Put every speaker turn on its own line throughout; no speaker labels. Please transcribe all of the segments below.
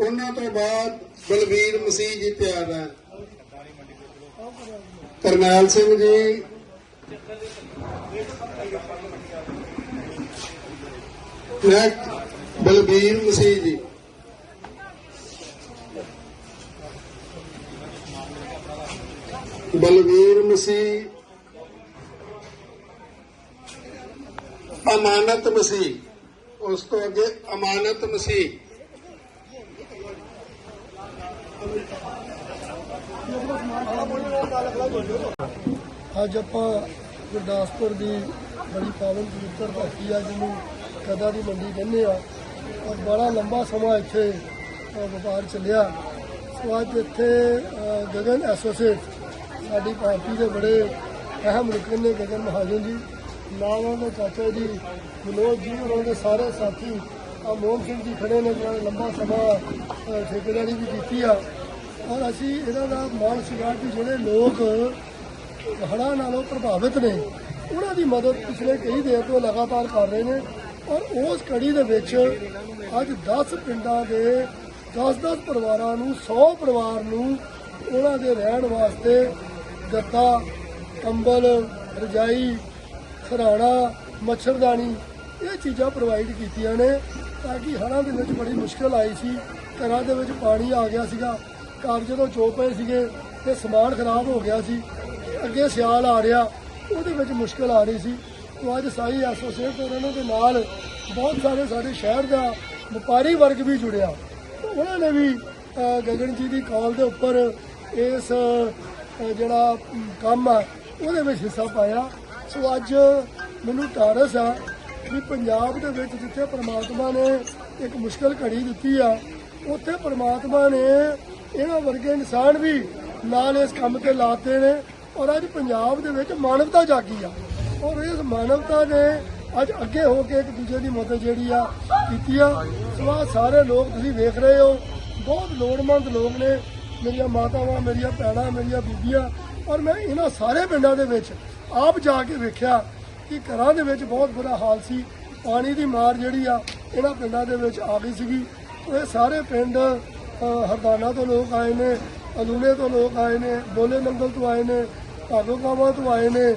ਉਹਨਾਂ ਤੋਂ ਬਾਅਦ ਬਲਵੀਰ ਮਸੀਹ ਜੀ ਤਿਆਰ ਹੈ। ਕਰਨੈਲ ਸਿੰਘ ਜੀ। ਨੈਕਸਟ ਬਲਬੀਰ ਮਸੀਹ ਜੀ। ਬਲਵੀਰ ਮਸੀਹ। ਅਮਾਨਤ ਮਸੀਹ। ਉਸ ਤੋਂ ਅੱਗੇ ਅਮਾਨਤ
ਅੱਜ ਆਪਾਂ ਗੁਰਦਾਸਪੁਰ ਦੀ ਬੜੀ ਪਾਵਨ ਪਵਿੱਤਰ ਧਰਤੀ ਆ, ਜਿਹਨੂੰ ਕਦਾ ਦੀ ਮੰਡੀ ਕਹਿੰਦੇ ਆ। ਔਰ ਬੜਾ ਲੰਬਾ ਸਮਾਂ ਇੱਥੇ ਵਪਾਰ ਚੱਲਿਆ। ਸੋ ਅੱਜ ਇੱਥੇ ਗਗਨ ਐਸੋਸੀਏਟ, ਸਾਡੀ ਪਾਰਟੀ ਦੇ ਬੜੇ ਅਹਿਮ ਰੁਕਨ ਨੇ ਗਗਨ ਮਹਾਜਨ ਜੀ ਨਾਲ ਉਹਨਾਂ ਦੇ ਚਾਚਾ ਜੀ, ਮਨੋਜ ਜੀ, ਉਹਨਾਂ ਦੇ ਸਾਰੇ ਸਾਥੀ ਮੋਹਨ ਸਿੰਘ ਜੀ ਖੜੇ ਨੇ, ਜਿਹੜਾ ਲੰਬਾ ਸਮਾਂ ਠੇਕੇਦਾਰੀ ਵੀ ਕੀਤੀ ਆ। ਔਰ ਅਸੀਂ ਇਹਨਾਂ ਦਾ ਮਾਣ ਸੀਗਾ ਕਿ ਜਿਹੜੇ ਲੋਕ ਹੜ੍ਹਾਂ ਨਾਲੋਂ ਪ੍ਰਭਾਵਿਤ ਨੇ, ਉਹਨਾਂ ਦੀ ਮਦਦ ਪਿਛਲੇ ਕਈ ਦੇਰ ਤੋਂ ਲਗਾਤਾਰ ਕਰ ਰਹੇ ਨੇ। ਔਰ ਉਸ ਕੜੀ ਦੇ ਵਿੱਚ ਅੱਜ 10 ਪਿੰਡਾਂ ਦੇ 10-10 ਪਰਿਵਾਰਾਂ ਨੂੰ 100 ਪਰਿਵਾਰ ਨੂੰ ਉਹਨਾਂ ਦੇ ਰਹਿਣ ਵਾਸਤੇ ਗੱਤਾ ਕੰਬਲ, ਰਜਾਈ ਖਰਾਣਾ ਮੱਛਰਦਾਨੀ, ਇਹ ਚੀਜ਼ਾਂ ਪ੍ਰੋਵਾਈਡ ਕੀਤੀਆਂ ਨੇ। ਤਾਂ ਕਿ ਹੜ੍ਹਾਂ ਦੇ ਵਿੱਚ ਬੜੀ ਮੁਸ਼ਕਲ ਆਈ ਸੀ, ਘਰਾਂ ਦੇ ਵਿੱਚ ਪਾਣੀ ਆ ਗਿਆ ਸੀਗਾ, ਘਰ ਜਦੋਂ ਚੋ ਪਏ ਸੀਗੇ ਤੇ ਸਮਾਨ ਖਰਾਬ ਹੋ ਗਿਆ ਸੀ, ਅੱਗੇ ਸਿਆਲ ਆ ਰਿਹਾ, ਉਹਦੇ ਵਿੱਚ ਮੁਸ਼ਕਲ ਆ ਰਹੀ ਸੀ। ਤੋਂ ਅੱਜ ਸਾਈ ਐਸੋਸੀਏਟ ਉਹਨਾਂ ਦੇ ਨਾਲ ਬਹੁਤ ਸਾਰੇ ਸਾਡੇ ਸ਼ਹਿਰ ਦਾ ਵਪਾਰੀ ਵਰਗ ਵੀ ਜੁੜਿਆ। ਉਹਨਾਂ ਨੇ ਵੀ ਗਗਨ ਜੀ ਦੀ ਕਾਲ ਦੇ ਉੱਪਰ ਇਸ ਜਿਹੜਾ ਕੰਮ ਆ, ਉਹਦੇ ਵਿੱਚ ਹਿੱਸਾ ਪਾਇਆ। ਸੋ ਅੱਜ ਮੈਨੂੰ ਤਾਰਸ ਆ ਵੀ ਪੰਜਾਬ ਦੇ ਵਿੱਚ ਜਿੱਥੇ ਪ੍ਰਮਾਤਮਾ ਨੇ ਇੱਕ ਮੁਸ਼ਕਲ ਘੜੀ ਦਿੱਤੀ ਆ, ਉੱਥੇ ਪ੍ਰਮਾਤਮਾ ਨੇ ਇਹਨਾਂ ਵਰਗੇ ਇਨਸਾਨ ਵੀ ਨਾਲ ਇਸ ਕੰਮ ਤੇ ਲਾਤੇ ਨੇ ਔਰ ਅੱਜ ਪੰਜਾਬ ਦੇ ਵਿੱਚ ਮਾਨਵਤਾ ਜਾਗੀ ਆ। ਔਰ ਇਸ ਮਾਨਵਤਾ ਨੇ ਅੱਜ ਅੱਗੇ ਹੋ ਕੇ ਇੱਕ ਦੂਜੇ ਦੀ ਮਦਦ ਜਿਹੜੀ ਆ ਕੀਤੀ ਆ। ਸੋ ਆਹ ਸਾਰੇ ਲੋਕ ਤੁਸੀਂ ਵੇਖ ਰਹੇ ਹੋ, ਬਹੁਤ ਲੋੜਵੰਦ ਲੋਕ ਨੇ। ਮੇਰੀਆਂ ਮਾਤਾਵਾਂ, ਮੇਰੀਆਂ ਭੈਣਾਂ, ਮੇਰੀਆਂ ਬੀਬੀਆਂ ਔਰ ਮੈਂ ਇਹਨਾਂ ਸਾਰੇ ਪਿੰਡਾਂ ਦੇ ਵਿੱਚ ਆਪ ਜਾ ਕੇ ਵੇਖਿਆ ਕਿ ਘਰਾਂ ਦੇ ਵਿੱਚ ਬਹੁਤ ਬੁਰਾ ਹਾਲ ਸੀ। ਪਾਣੀ ਦੀ ਮਾਰ ਜਿਹੜੀ ਆ ਇਹਨਾਂ ਪਿੰਡਾਂ ਦੇ ਵਿੱਚ ਆ ਗਈ ਸੀਗੀ। ਇਹ ਸਾਰੇ ਪਿੰਡ ਹਰਦਾਨਾ ਤੋਂ ਲੋਕ ਆਏ ਨੇ ਅਲੂਨੇ ਤੋਂ ਲੋਕ ਆਏ ਨੇ ਬੋਲੇ ਨੰਗਲ ਤੋਂ ਆਏ ਨੇ ਭਾਗੋਕਾਵਾ ਤੋਂ ਆਏ ਨੇ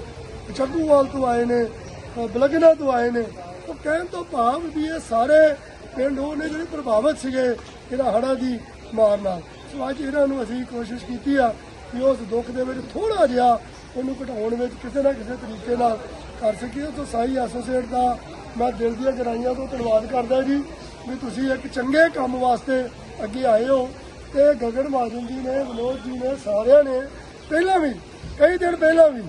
ਚੱਗੂਵਾਲ ਤੋਂ ਆਏ ਨੇ ਅ, ਬਲਗਨਾ ਤੋਂ ਆਏ ਨੇ। ਉਹ ਕਹਿਣ ਤੋਂ ਭਾਵ ਵੀ ਇਹ ਸਾਰੇ ਪਿੰਡ ਉਹ ਨੇ ਜਿਹੜੇ ਪ੍ਰਭਾਵਿਤ ਸੀਗੇ ਇਹਨਾਂ ਹੜ੍ਹਾਂ ਦੀ ਮਾਰ ਨਾਲ। ਸੋ ਅੱਜ ਇਹਨਾਂ ਨੂੰ ਅਸੀਂ ਕੋਸ਼ਿਸ਼ ਕੀਤੀ ਆ ਕਿ ਉਸ ਦੁੱਖ ਦੇ ਵਿੱਚ ਥੋੜਾ ਜਿਹਾ ਉਹਨੂੰ ਘਟਾਉਣ ਵਿੱਚ ਕਿਸੇ ਨਾ ਕਿਸੇ ਤਰੀਕੇ ਨਾਲ ਕਰ ਸਕੀਏ, ਤਾਂ ਸਾਈ ਐਸੋਸੀਏਟ ਦਾ ਮੈਂ ਦਿਲ ਦੀਆਂ ਗਹਿਰਾਈਆਂ ਤੋਂ ਧੰਨਵਾਦ ਕਰਦਾ ਜੀ ਵੀ ਤੁਸੀਂ ਇੱਕ ਚੰਗੇ ਕੰਮ ਵਾਸਤੇ ਅੱਗੇ ਆਏ ਹੋ। ਤੇ ਗਗਨ ਮਹਾਜਨ ਜੀ ਨੇ, ਵਿਨੋਦ ਜੀ ਨੇ, ਸਾਰਿਆਂ ਨੇ ਪਹਿਲਾਂ ਵੀ, ਕਈ ਦਿਨ ਪਹਿਲਾਂ ਵੀ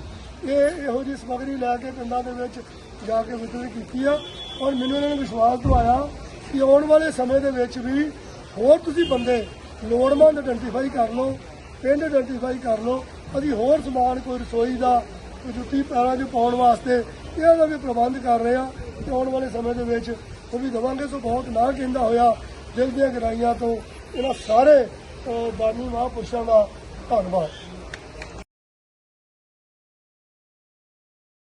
ਇਹ ਇਹੋ ਜਿਹੀ ਸਮੱਗਰੀ ਲੈ ਕੇ ਪਿੰਡਾਂ ਦੇ ਵਿੱਚ ਜਾ ਕੇ ਵਿਤਰਨ ਕੀਤੀ ਆ। ਔਰ ਮੈਨੂੰ ਇਹਨਾਂ ਨੇ ਵਿਸ਼ਵਾਸ ਦਿਵਾਇਆ ਕਿ ਆਉਣ ਵਾਲੇ ਸਮੇਂ ਦੇ ਵਿੱਚ ਵੀ ਹੋਰ ਤੁਸੀਂ ਬੰਦੇ ਲੋੜਵੰਦ ਆਇਡੈਂਟੀਫਾਈ ਕਰ ਲਓ, ਪਿੰਡ ਆਇਡੈਂਟੀਫਾਈ ਕਰ ਲਓ, ਅਸੀਂ ਹੋਰ ਸਮਾਨ, ਕੋਈ ਰਸੋਈ ਦਾ ਜੁੱਤੀ ਪੈਰਾਂ 'ਚ ਪਾਉਣ ਵਾਸਤੇ ਇਹਨਾਂ ਦਾ ਵੀ ਪ੍ਰਬੰਧ ਕਰ ਰਹੇ ਆ। ਤੇ ਆਉਣ ਵਾਲੇ ਸਮੇਂ ਦੇ ਵਿੱਚ ਉਹ ਵੀ ਦਵਾਂਗੇ। ਸੋ ਬਹੁਤ ਨਾ ਕਹਿੰਦਾ ਹੋਇਆ ਦਿਲ ਦੀਆਂ ਗਹਿਰਾਈਆਂ ਤੋਂ ਇਹਨਾਂ ਸਾਰੇ ਬਾਨੀ ਮਹਾਂਪੁਰਸ਼ਾਂ ਦਾ ਧੰਨਵਾਦ।